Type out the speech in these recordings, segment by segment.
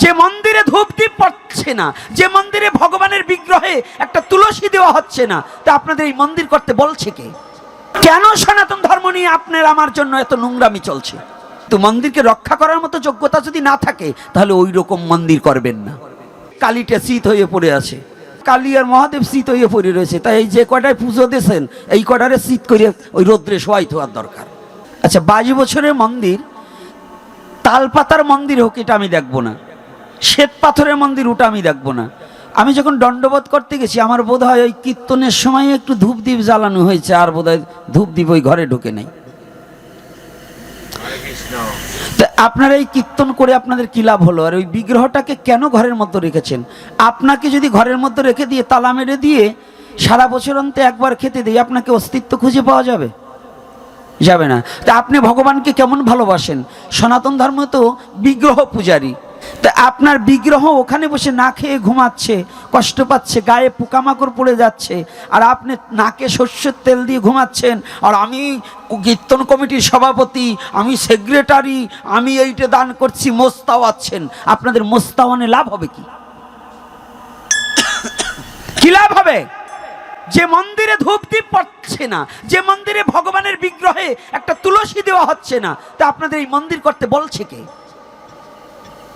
যে মন্দিরে ধূপদীপ পড়ছে না, যে মন্দিরে ভগবানের বিগ্রহে একটা তুলসী দেওয়া হচ্ছে না, তা আপনাদের এই মন্দির করতে বলছে কে? কেন সনাতন ধর্ম নিয়ে আপনার আমার জন্য এত নোংরামি চলছে? তো মন্দিরকে রক্ষা করার মতো যোগ্যতা যদি না থাকে, তাহলে ওই রকম মন্দির করবেন না। কালীটা শীত হয়ে পড়ে আছে। কালী আর মহাদেব শীত হয়ে পড়ে রয়েছে, তাই এই যে কটায় পুজো দিয়েছেন, এই কটারে শীত করে ওই রৌদ্রে শোয়াই থাকার দরকার। আচ্ছা বাইশ বছরের মন্দির, তালপাতার মন্দির হোক, এটা আমি দেখব না। শ্বেত পাথরের মন্দির ওটা আমি দেখব না। আমি যখন দণ্ডবোধ করতে গেছি, আমার বোধ হয় ওই কীর্তনের সময় একটু ধূপদীপ জ্বালানো হয়েছে, আর বোধ হয় ধূপদীপ ওই ঘরে ঢুকে নেই। আপনারা এই কীর্তন করে আপনাদের কি লাভ হলো? আর ওই বিগ্রহটাকে কেন ঘরের মধ্যে রেখেছেন? আপনাকে যদি ঘরের মধ্যে রেখে দিয়ে তালা মেরে দিয়ে সারা বছর অন্তে একবার খেতে দিই, আপনাকে অস্তিত্ব খুঁজে পাওয়া যাবে? যাবে না। তা আপনি ভগবানকে কেমন ভালোবাসেন? সনাতন ধর্ম তো বিগ্রহ পূজারী। তা আপনার বিগ্রহ ওখানে বসে না খেয়ে ঘুমাচ্ছে, কষ্ট পাচ্ছে, গায়ে পোকামাকড় পড়ে যাচ্ছে, আর আপনি নাকে শস্যের তেল দিয়ে ঘুমাচ্ছেন, আর আমি কীর্তন কমিটির সভাপতি, আমি সেক্রেটারি, আমি এইটা দান করছি মোস্তাওয়াচ্ছেন আপনাদের মোস্তাওয়ানে লাভ হবে কি? লাভ হবে? যে মন্দিরে ধূপ ধূপদীপ পড়ছে না, যে মন্দিরে ভগবানের বিগ্রহে একটা তুলসী দেওয়া হচ্ছে না, তা আপনাদের এই মন্দির করতে বলছে কে?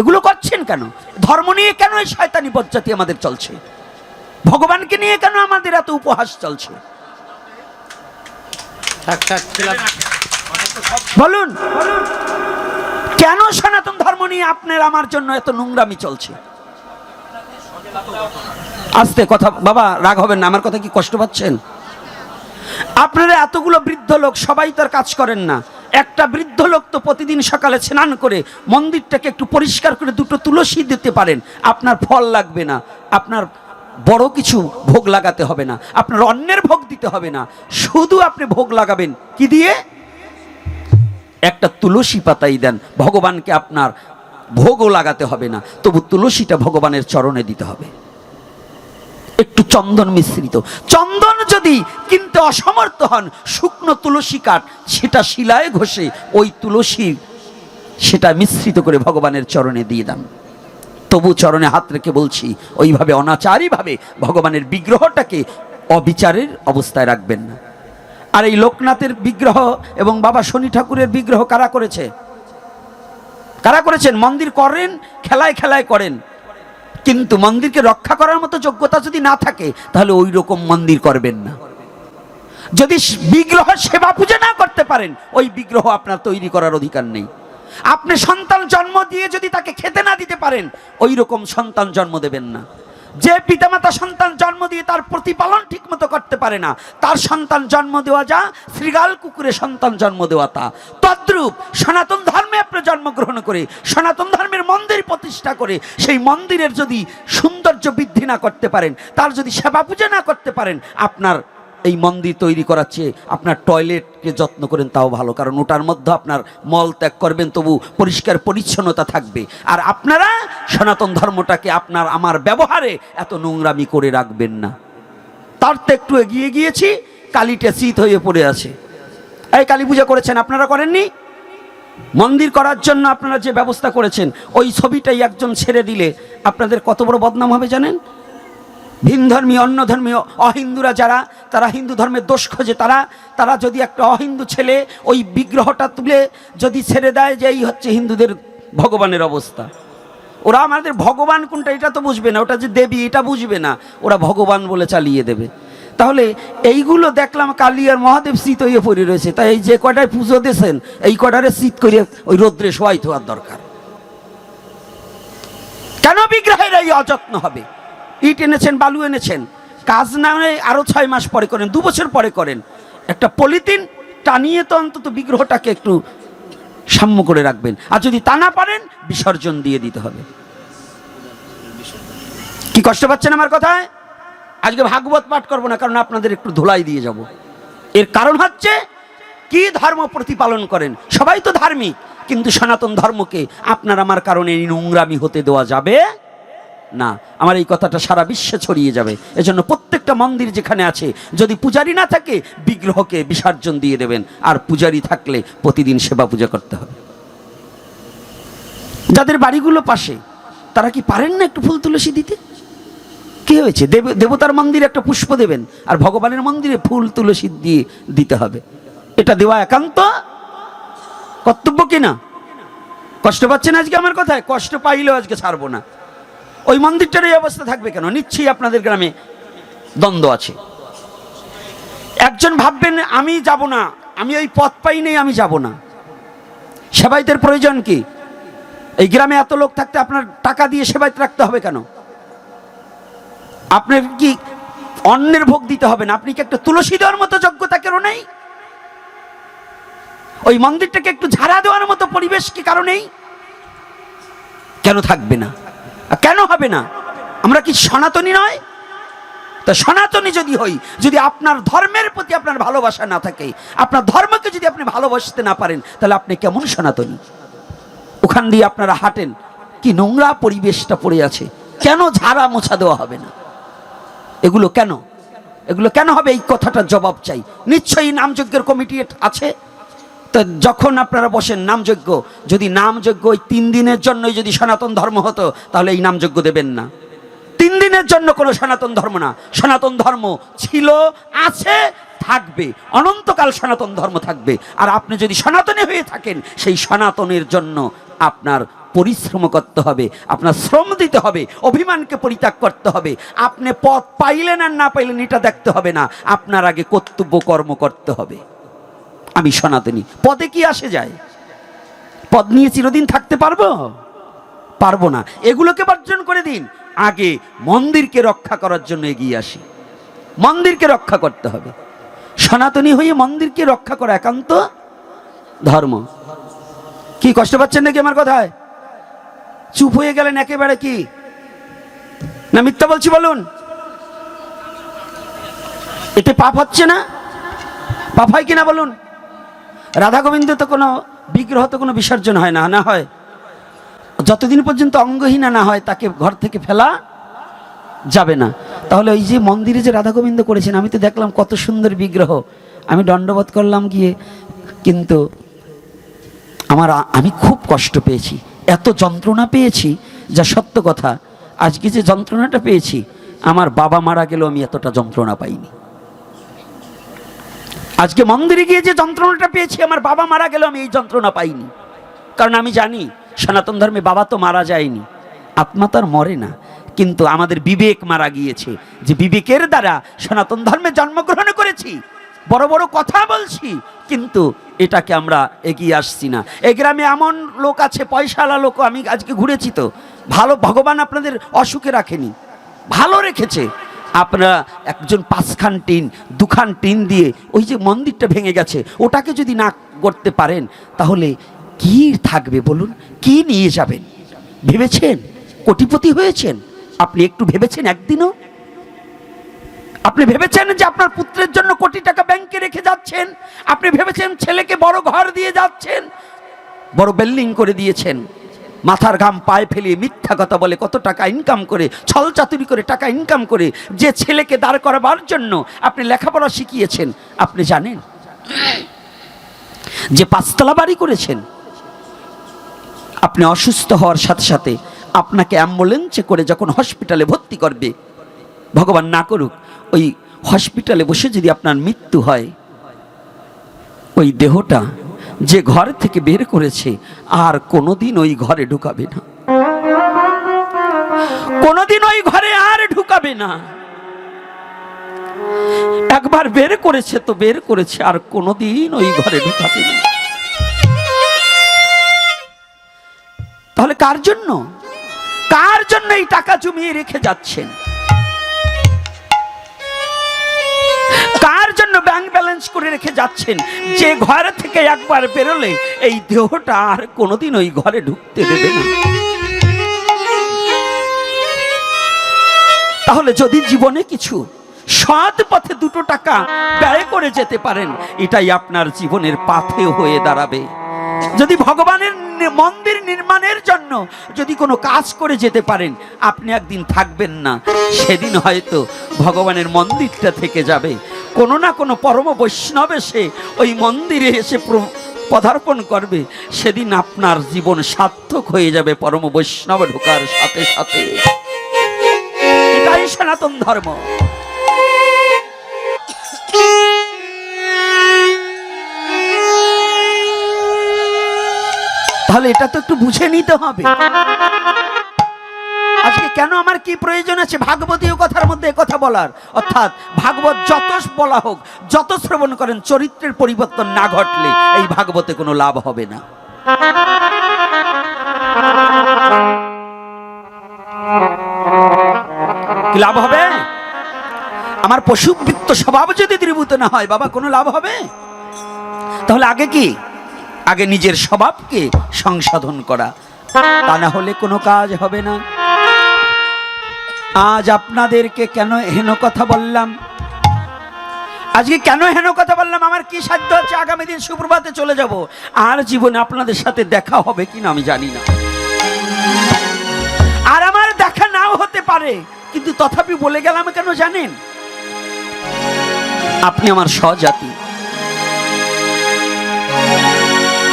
এগুলো করছেন কেন? ধর্ম নিয়ে কেন এই শয়তানি পদ্ধতি আমাদের চলছে? ভগবানকে নিয়ে কেন আমাদের এত উপহাস চলছে? বলুন কেন সনাতন ধর্ম নিয়ে আপনার আমার জন্য এত নোংরামি চলছে? আস্তে কথা বাবা রাগ হবেন না আমার কথা কি কষ্ট পাচ্ছেন? আপনারা এতগুলো বৃদ্ধ লোক সবাই তার কাজ করেন না। একটা বৃদ্ধ লোক তো প্রতিদিন সকালে স্নান করে মন্দিরটাকে একটু পরিষ্কার করে দুটো তুলসী দিতে পারেন। আপনার ফল লাগবে না, আপনার বড় কিছু ভোগ লাগাতে হবে না, আপনার অন্যের ভোগ দিতে হবে না। শুধু আপনি ভোগ লাগাবেন। কি দিয়ে? একটা তুলসী পাতাই দেন, ভগবানকে আপনার ভোগও লাগাতে হবে না, তবু তুলসীটা ভগবানের চরণে দিতে হবে। একটু চন্দন মিশ্রিত। চন্দন যদি কিনতে অসমর্থ হন, শুকনো তুলসী কাঠ, সেটা শিলায় ঘষে ওই তুলসী সেটা মিশ্রিত করে ভগবানের চরণে দিয়ে দেন তবু চরণে হাত রেখে বলছি, ওইভাবে অনাচারীভাবে ভগবানের বিগ্রহটাকে অবিচারের অবস্থায় রাখবেন না। আর এই লোকনাথের বিগ্রহ এবং বাবা শনি ঠাকুরের বিগ্রহ কারা করেছে? কারা করেছেন? মন্দির করেন, খেলায় খেলায় করেন। কিন্তু মন্দিরকে রক্ষা করার মতো যোগ্যতা যদি না থাকে, তাহলে ওই রকম মন্দির করবেন না। যদি বিগ্রহ সেবা পূজা না করতে পারেন, ওই বিগ্রহ আপনার তৈরি করার অধিকার নেই। আপনি সন্তান জন্ম দিয়ে যদি তাকে খেতে না দিতে পারেন ওই রকম সন্তান জন্ম দেবেন না। যে পিতামাতা সন্তান জন্ম দিয়ে তার প্রতিপালন ঠিকমতো করতে পারে না, তার সন্তান জন্ম দেওয়া যা শ্রীগাল কুকুরে সন্তান জন্ম দেওয়া তা। তদ্রূপ সনাতন ধর্মে আপনি জন্মগ্রহণ করে, সনাতন ধর্মের মন্দির প্রতিষ্ঠা করে, সেই মন্দিরের যদি সৌন্দর্য বৃদ্ধি না করতে পারেন, তার যদি সেবা পূজা না করতে পারেন, আপনার এই মন্দির তৈরি করার চেয়ে আপনার টয়লেটকে যত্ন করেন তাও ভালো, কারণ ওটার মধ্যে আপনার মল ত্যাগ করবেন, তবু পরিষ্কার পরিচ্ছন্নতা থাকবে। আর আপনারা সনাতন ধর্মটাকে আপনার, আমার ব্যবহারে এত নোংরামি করে রাখবেন না। তার তো একটু এগিয়ে গিয়েছি, কালীটা শীত হয়ে পড়ে আছে। এই কালী পূজা করেছেন, আপনারা করেননি? মন্দির করার জন্য আপনারা যে ব্যবস্থা করেছেন, ওই ছবিটাই একজন ছেড়ে দিলে আপনাদের কত বড় বদনাম হবে জানেন? ভিন ধর্মী, অন্য ধর্মীয় অহিন্দুরা যারা, তারা হিন্দু ধর্মের দোষ খোঁজে, তারা তারা যদি একটা অহিন্দু ছেলে ওই বিগ্রহটা তুলে যদি ছেড়ে দেয় যে এই হচ্ছে হিন্দুদের ভগবানের অবস্থা। ওরা আমাদের ভগবান কোনটা, এটা তো বুঝবে না, ওটা যে দেবী, এটা বুঝবে না। ওরা ভগবান বলে চালিয়ে দেবে। তাহলে এইগুলো দেখলাম কালী আর মহাদেব শীত হয়ে পড়ে রয়েছে। তাই এই যে কটায় পুজো দিয়েছেন, এই কটারে শীত করে ওই রৌদ্রে শোয়াই থাকার দরকার। কেন বিগ্রহের এই অযত্ন হবে? ইট এনেছেন, বালু এনেছেন। কাজ না হলে আরও ছয় মাস পরে করেন, দু বছর পরে করেন। একটা পলিথিন টানিয়ে তো অন্তত বিগ্রহটাকে একটু সাম্য করে রাখবেন। আর যদি তা না পারেন, বিসর্জন দিয়ে দিতে হবে। কি কষ্ট পাচ্ছেন আমার কথায়? আজকে ভাগবত পাঠ করব না, কারণ আপনাদের একটু ধুলাই দিয়ে যাব। এর কারণ হচ্ছে, কি ধর্ম প্রতিপালন করেন? সবাই তো ধার্মিক, কিন্তু সনাতন ধর্মকে আপনার আমার কারণে নোংরামি হতে দেওয়া যাবে না। আমার এই কথাটা সারা বিশ্বে ছড়িয়ে যাবে। এজন্য প্রত্যেকটা মন্দির যেখানে আছে, যদি পূজারি না থাকে, বিগ্রহকে বিসর্জন দিয়ে দেবেন। আর পূজারি থাকলে প্রতিদিন সেবা পূজা করতে হবে। যাদের বাড়িগুলো পাশে, তারা কি পারেন না একটু ফুল তুলসী দিতে? কি হয়েছে? দেব, দেবতার মন্দিরে একটা পুষ্প দেবেন, আর ভগবানের মন্দিরে ফুল, তুলসী দিয়ে দিতে হবে। এটা দেওয়া একান্ত কর্তব্য কিনা? কষ্ট পাচ্ছেন আজকে আমার কথায়? কষ্ট পাইলেও আজকে ছাড়বো না। ওই মন্দিরটার এই অবস্থা থাকবে কেন? নিশ্চয়ই আপনাদের গ্রামে দ্বন্দ্ব আছে। একজন ভাববেন, আমি যাব না, আমি ওই পথ পাই নেই, আমি যাব না। সেবাইতের প্রয়োজন কি? এই গ্রামে এত লোক থাকতে আপনার টাকা দিয়ে সেবাইত রাখতে হবে কেন? আপনার কি অন্যের ভোগ দিতে হবে না? আপনি কি একটা তুলসী দেওয়ার মতো যোগ্যতা কেন নেই? ওই মন্দিরটাকে একটু ঝাড়া দেওয়ার মতো পরিবেশ কি কারণেই কেন থাকবে না? কেন হবে না? আমরা কি সনাতনী নয়? তা সনাতনী যদি হই, যদি আপনার ধর্মের প্রতি আপনার ভালোবাসা না থাকে, আপনার ধর্মকে যদি আপনি ভালোবাসতে না পারেন, তাহলে আপনি কেমন সনাতনী? ওখান দিয়ে আপনারা হাঁটেন, কি নোংরা পরিবেশটা পড়ে আছে। কেন ঝাড়া মোছা দেওয়া হবে না? এগুলো কেন? এগুলো কেন হবে? এই কথাটার জবাব চাই। নিশ্চয়ই নামযজ্ঞের কমিটি আছে? তো যখন আপনারা বসেন, নামযজ্ঞ, যদি নামযজ্ঞ ওই তিন দিনের জন্যই যদি সনাতন ধর্ম হতো, তাহলে এই নামযজ্ঞ দেবেন না। তিন দিনের জন্য কোনো সনাতন ধর্ম না। সনাতন ধর্ম ছিল, আছে, থাকবে। অনন্তকাল সনাতন ধর্ম থাকবে। আর আপনি যদি সনাতনী হয়ে থাকেন, সেই সনাতনের জন্য আপনার পরিশ্রম করতে হবে, আপনার শ্রম দিতে হবে, অভিমানকে পরিত্যাগ করতে হবে। আপনি পথ পাইলেন আর না পাইলেন, এটা দেখতে হবে না। আপনার আগে কর্তব্য, কর্ম করতে হবে। আমি সনাতনী। পদে কি আসে যায়? পদ নিয়ে চিরদিন থাকতে পারব? পারব না। এগুলোকে বর্জন করে দিন। আগে মন্দিরকে রক্ষা করার জন্য এগিয়ে আসি। মন্দিরকে রক্ষা করতে হবে। সনাতনী হয়ে মন্দিরকে রক্ষা করা একান্ত ধর্ম। কি কষ্ট পাচ্ছেন নাকি আমার কথায়? চুপ হয়ে গেলেন একেবারে কি? না মিথ্যা বলছি বলুন। এতে পাপ হচ্ছে না? পাপ হয় কিনা বলুন? রাধা গোবিন্দ তো কোনো বিগ্রহ তো কোনো বিসর্জন হয় না না হয়। যতদিন পর্যন্ত অঙ্গহীনা না হয়, তাকে ঘর থেকে ফেলা যাবে না। তাহলে ওই যে মন্দিরে যে রাধা গোবিন্দ করেছেন, আমি তো দেখলাম কত সুন্দর বিগ্রহ। আমি দণ্ডবোধ করলাম গিয়ে, কিন্তু আমার আমি খুব কষ্ট পেয়েছি। এত যন্ত্রণা পেয়েছি যা সত্য কথা। আজকে যে যন্ত্রণাটা পেয়েছি, আমার বাবা মারা গেলেও আমি এতটা যন্ত্রণা পাইনি। আজকে মন্দিরে গিয়ে যে যন্ত্রণাটা পেয়েছি, আমার বাবা মারা গেলেও আমি এই যন্ত্রণা পাইনি। কারণ আমি জানি, সনাতন ধর্মে বাবা তো মারা যায়নি। আত্মা তার মরে না। কিন্তু আমাদের বিবেক মারা গিয়েছে। যে বিবেকের দ্বারা সনাতন ধর্মে জন্মগ্রহণ করেছি বড় বড় কথা বলছি, কিন্তু এটাকে আমরা এগিয়ে আসছি না। এই গ্রামে এমন লোক আছে, পয়সাওয়ালা লোক, আমি আজকে ঘুরেছি তো। ভালো ভগবান আপনাদের অসুখে রাখেনি, ভালো রেখেছে। আপনারা একজন পাঁচখান টিন, দুখান টিন দিয়ে ওই যে মন্দিরটা ভেঙে গেছে, ওটাকে যদি না করতে পারেন, তাহলে কি থাকবে বলুন? কি নিয়ে যাবেন? ভেবেছেন? কোটিপতি হয়েছেন? আপনি একটু ভেবেছেন একদিনও? আপনি ভেবেছেন যে আপনার পুত্রের জন্য কোটি টাকা ব্যাংকে রেখে যাচ্ছেন? আপনি ভেবেছেন ছেলেকে বড় ঘর দিয়ে যাচ্ছেন? বড় বিল্ডিং করে দিয়েছেন। মাথার ঘাম পায়ে ফেলিয়ে মিথ্যা কথা বলে কত টাকা ইনকাম করে, ছল চাতুরি করে টাকা ইনকাম করে যে ছেলেকে দাঁড় করাবার জন্য আপনি লেখাপড়া শিখিয়েছেন। আপনি জানেন যে পাঁচতলা বাড়ি করেছেন। আপনি অসুস্থ হওয়ার সাথে সাথে আপনাকে অ্যাম্বুলেন্সে করে যখন হসপিটালে ভর্তি করবে ভগবান না করুক, ওই হসপিটালে বসে যদি আপনার মৃত্যু হয়, ওই দেহটা যে ঘর থেকে বের করেছে, আর কোনোদিন ওই ঘরে ঢুকাবে না। কোনোদিন ওই ঘরে আর ঢুকাবে না। একবার বের করেছে তো বের করেছে, আর কোনোদিন ওই ঘরে ঢুকাবে না। তাহলে কার জন্য? কার জন্য এই টাকা জমিয়ে রেখে যাচ্ছেন? ব্যালেন্স করে রেখে যাচ্ছেন, যে ঘর থেকে একবার বেরোলে এই দেহটা আর কোনোদিন ওই ঘরে ঢুকতে দেবে না। তাহলে যদি জীবনে কিছু সৎ পথে দুটো টাকা ব্যয় করে যেতে পারেন, এটাই আপনার জীবনের পাথে হয়ে দাঁড়াবে। যদি ভগবানের মন্দির নির্মাণের জন্য যদি কোনো কাজ করে যেতে পারেন, আপনি একদিন থাকবেন না, সেদিন হয়তো ভগবানের মন্দিরটা থেকে যাবে। কোনো না কোনো পরম বৈষ্ণব এসে ওই মন্দিরে এসে পদার্পণ করবে, সেদিন আপনার জীবন সার্থক হয়ে যাবে পরম বৈষ্ণব ঢোকার সাথে সাথে। এটাই সনাতন ধর্ম। তাহলে এটা তো একটু বুঝে নিতে হবে। কি প্রয়োজন আছে? ভাগবতীয় কথার মধ্যে কথা বলার। অর্থাৎ ভাগবত যত বলা হোক, যত শ্রবণ করেন, চরিত্রের পরিবর্তন না ঘটলে এই ভাগবতে কোনো লাভ হবে না। কি লাভ হবে? আমার পশুবৃত্ত স্বভাব যদি দ্রীভূত না হয়, বাবা, কোনো লাভ হবে? তাহলে আগে কি? আগে নিজের স্বভাবকে সংশোধন করা। তা না হলে কোনো কাজ হবে না। আজ আপনাদেরকে কেন হেন কথা বললাম? আজকে কেন হেন কথা বললাম? আমার কি সাধ্য আছে আগামী দিন সুপ্রভাতে চলে যাব? আর জীবনে আপনাদের সাথে দেখা হবে কিনা আমি জানি না। আর আমার দেখা নাও হতে পারে, কিন্তু তথাপি বলে গেলাম কেন জানেন? আপনি আমার স্বজাতি।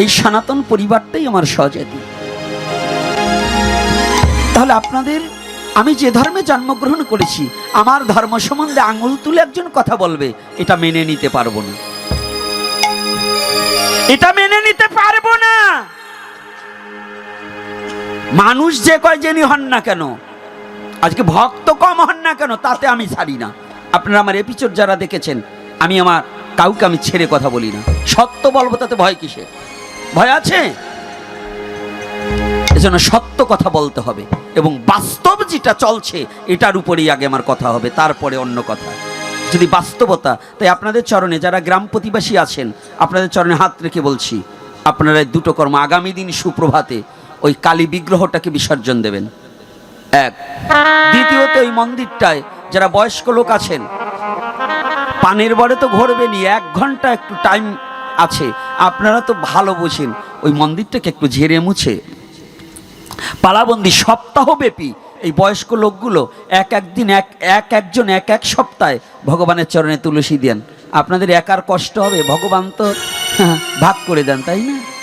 এই সনাতন পরিবারটাই আমার স্বজাতি। তাহলে আপনাদের আমি যে ধর্মে জন্মগ্রহণ করেছি, আমার ধর্ম সম্বন্ধে আঙুল তুলে একজন কথা বলবে, এটা মেনে নিতে পারব না। এটা মেনে নিতে পারব না। মানুষ যে কয় যিনি হন না কেন, আজকে ভক্ত কম হন না কেন, তাতে আমি ছাড়ি না। আপনারা আমার এপিসোড যারা দেখেছেন, আমি আমার কাউকে আমি ছেড়ে কথা বলি না। সত্য বলব তাতে ভয় কিসের? ভয় আছে? এজন্য সত্য কথা বলতে হবে এবং বাস্তব যেটা চলছে, এটার উপরেই আগে আমার কথা হবে, তারপরে অন্য কথা। যদি বাস্তবতা, তাই আপনাদের চরণে যারা গ্রাম প্রতিবাসী আছেন, আপনাদের চরণে হাত রেখে বলছি, আপনারা দুটো কর্ম আগামী দিন সুপ্রভাতে ওই কালী বিগ্রহটাকে বিসর্জন দেবেন। এক। দ্বিতীয়ত ওই মন্দিরটায় যারা বয়স্ক লোক আছেন, পানের বরে তো ঘোরবেনি এক ঘণ্টা একটু টাইম আছে, আপনারা তো ভালো বোঝেন, ওই মন্দিরটাকে একটু ঝেড়ে মুছে পালাবন্দি সপ্তাহব্যাপী এই বয়স্ক লোকগুলো এক একদিন, এক এক একজন, এক এক সপ্তাহে ভগবানের চরণে তুলসী দেন। আপনাদের একার কষ্ট হবে, ভগবান তো ভাগ করে দেন, তাই না?